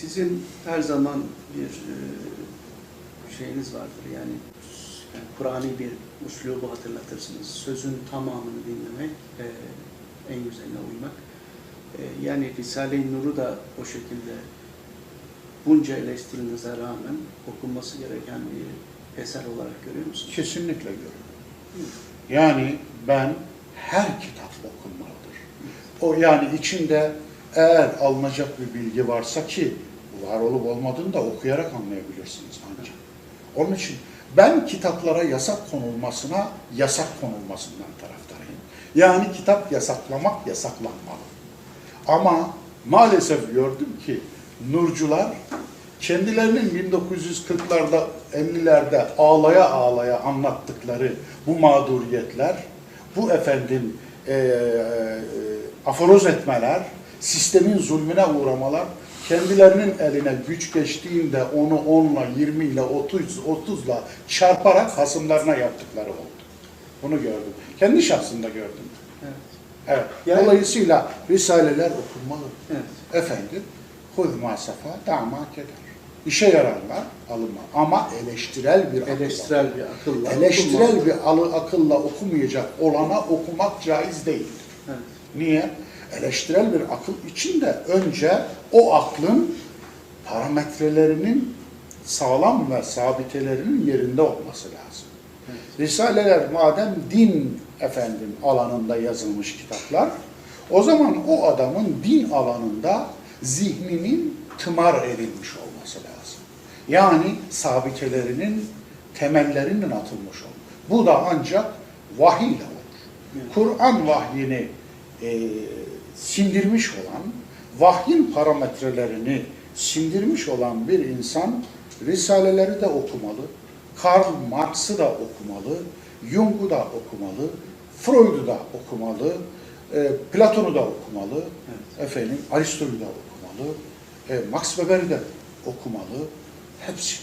Sizin her zaman bir e, şeyiniz vardır yani, yani Kur'an'i bir uslubu hatırlatırsınız. Sözün tamamını dinlemek, en güzeline uymak. E, yani Risale-i Nur'u da o şekilde bunca eleştirinize rağmen okunması gereken bir eser olarak görüyor musunuz? Kesinlikle görüyorum. Yani ben her kitap okunmalıdır. O yani içinde eğer alınacak bir bilgi varsa ki var olup olmadığını da okuyarak anlayabilirsiniz ancak. Onun için ben kitaplara yasak konulmasına yasak konulmasından taraftarıyım. Yani kitap yasaklamak yasaklanmalı. Ama maalesef gördüm ki nurcular kendilerinin 1940'larda 50'lerde ağlaya ağlaya anlattıkları bu mağduriyetler, bu efendim e, e, aforoz etmeler, sistemin zulmüne uğramalar kendilerinin eline güç geçtiğinde onu 10'la, 20 ile 30, 30'la çarparak hasımlarına yaptıkları oldu. Bunu gördüm. Kendi şahsımda gördüm. Evet. Evet. Yani- Dolayısıyla risaleler okunmalı. Evet. Efendim, hud masafa dama keder. İşe yaranlar alınma. Ama eleştirel bir akılla. Eleştirel bir akılla. Eleştirel okunmalı. bir akılla okumayacak olana okumak caiz değildir. Evet. Niye? Eleştirel bir akıl için de önce o aklın parametrelerinin sağlam ve sabitelerinin yerinde olması lazım. Risaleler madem din efendim alanında yazılmış kitaplar, o zaman o adamın din alanında zihninin tımar edilmiş olması lazım. Yani sabitelerinin temellerinin atılmış olur. Bu da ancak vahiy ile olur. Kur'an vahyini e, sindirmiş olan, vahyin parametrelerini sindirmiş olan bir insan Risaleleri de okumalı, Karl Marx'ı da okumalı, Jung'u da okumalı, Freud'u da okumalı, e, Platon'u da okumalı, efendim Aristo'yu da okumalı, e, Max Weber'i de okumalı. Hepsi